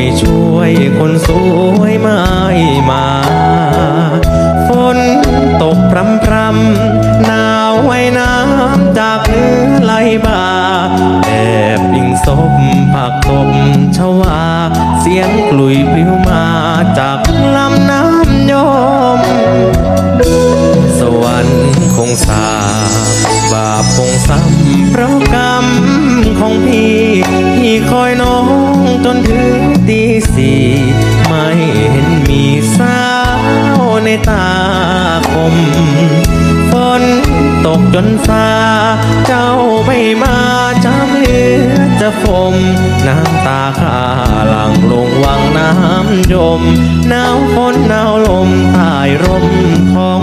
ไม่ช่วยคนสวยไม่มา ฝนตกพรำพรำหนาวไว้น้ำจากเนื้อไหลบ่าแอบยิงศพผักตบชวา เสียงกลุยปลิวมาจากลำน้ำยม สวรรค์คงสาบบาปคงซ้ำเพราะกร นถึงตีสี่ไม่เห็นมีสาวในตาคม ฝนตกจนซาเจ้าไม่มาจำเหลือจะฟม น้ำตาข้าหลังลงวังน้ำยมหนาวฝนหนาวลมตายร่มท้อง